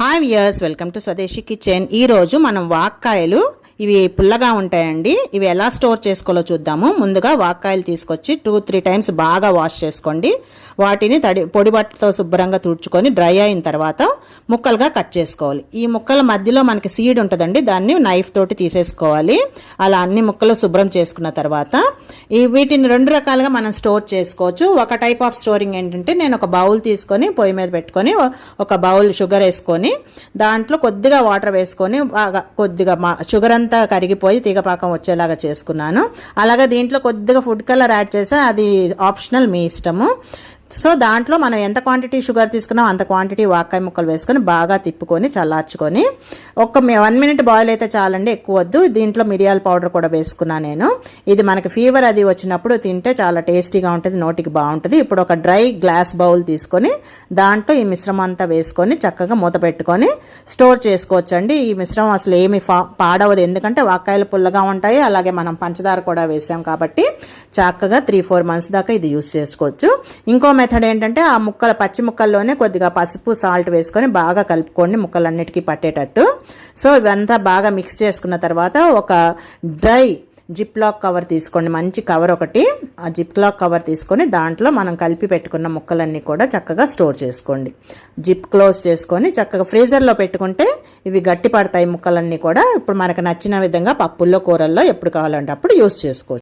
Hi years welcome to Swadeshi kitchen. ఈరోజు మనం వాక్కాయలు ఇవి పుల్లగా ఉంటాయండి. ఇవి ఎలా స్టోర్ చేసుకోవాలో చూద్దాము. ముందుగా వాక్కాయలు తీసుకొచ్చి టూ త్రీ టైమ్స్ బాగా వాష్ చేసుకోండి. వాటిని తడి పొడి బట్టతో శుభ్రంగా తుడుచుకొని డ్రై అయిన తర్వాత ముక్కలుగా కట్ చేసుకోవాలి. ఈ ముక్కల మధ్యలో మనకి సీడ్ ఉంటుందండి. దాన్ని నైఫ్ తోటి తీసేసుకోవాలి. అలా అన్ని ముక్కలు శుభ్రం చేసుకున్న తర్వాత ఈ వీటిని రెండు రకాలుగా మనం స్టోర్ చేసుకోవచ్చు. ఒక టైప్ ఆఫ్ స్టోరింగ్ ఏంటంటే నేను ఒక బౌల్ తీసుకొని పొయ్యి మీద పెట్టుకొని ఒక బౌల్ షుగర్ వేసుకొని దాంట్లో కొద్దిగా వాటర్ వేసుకొని బాగా కొద్దిగా మా షుగర్ అంతా కరిగిపోయి తీగపాకం వచ్చేలాగా చేసుకున్నాను. అలాగే దీంట్లో కొద్దిగా ఫుడ్ కలర్ యాడ్ చేస్తే అది ఆప్షనల్ మీ ఇష్టము. సో దాంట్లో మనం ఎంత క్వాంటిటీ షుగర్ తీసుకున్నాం అంత క్వాంటిటీ వాకాయ ముక్కలు వేసుకొని బాగా తిప్పుకొని చల్లార్చుకొని ఒక వన్ మినిట్ బాయిల్ అయితే చాలండి ఎక్కువ వద్దు. దీంట్లో మిరియాల పౌడర్ కూడా వేసుకున్నాను నేను. ఇది మనకి ఫీవర్ అది వచ్చినప్పుడు తింటే చాలా టేస్టీగా ఉంటుంది నోటికి బాగుంటుంది. ఇప్పుడు ఒక డ్రై గ్లాస్ బౌల్ తీసుకొని దాంట్లో ఈ మిశ్రమం అంతా వేసుకొని చక్కగా మూత పెట్టుకొని స్టోర్ చేసుకోవచ్చండి. ఈ మిశ్రమం అసలు ఏమి పాడవదు. ఎందుకంటే వాక్కాయలు పుల్లగా ఉంటాయి అలాగే మనం పంచదార కూడా వేసాం కాబట్టి చక్కగా త్రీ ఫోర్ మంత్స్ దాకా ఇది యూస్ చేసుకోవచ్చు. ఇంకో మెథడ్ ఏంటంటే ఆ ముక్కల పచ్చి ముక్కల్లోనే కొద్దిగా పసుపు సాల్ట్ వేసుకొని బాగా కలుపుకోండి ముక్కలన్నిటికీ పట్టేటట్టు. సో ఇవంతా బాగా మిక్స్ చేసుకున్న తర్వాత ఒక డ్రై జిప్ లాక్ కవర్ తీసుకోండి. మంచి కవర్ ఒకటి. ఆ జిప్ లాక్ కవర్ తీసుకొని దాంట్లో మనం కలిపి పెట్టుకున్న ముక్కలన్నీ కూడా చక్కగా స్టోర్ చేసుకోండి. జిప్ క్లోజ్ చేసుకొని చక్కగా ఫ్రీజర్లో పెట్టుకుంటే ఇవి గట్టి పడతాయి ముక్కలన్నీ కూడా. ఇప్పుడు మనకు నచ్చిన విధంగా పప్పుల్లో కూరల్లో ఎప్పుడు కావాలంటే అప్పుడు యూస్ చేసుకోవచ్చు.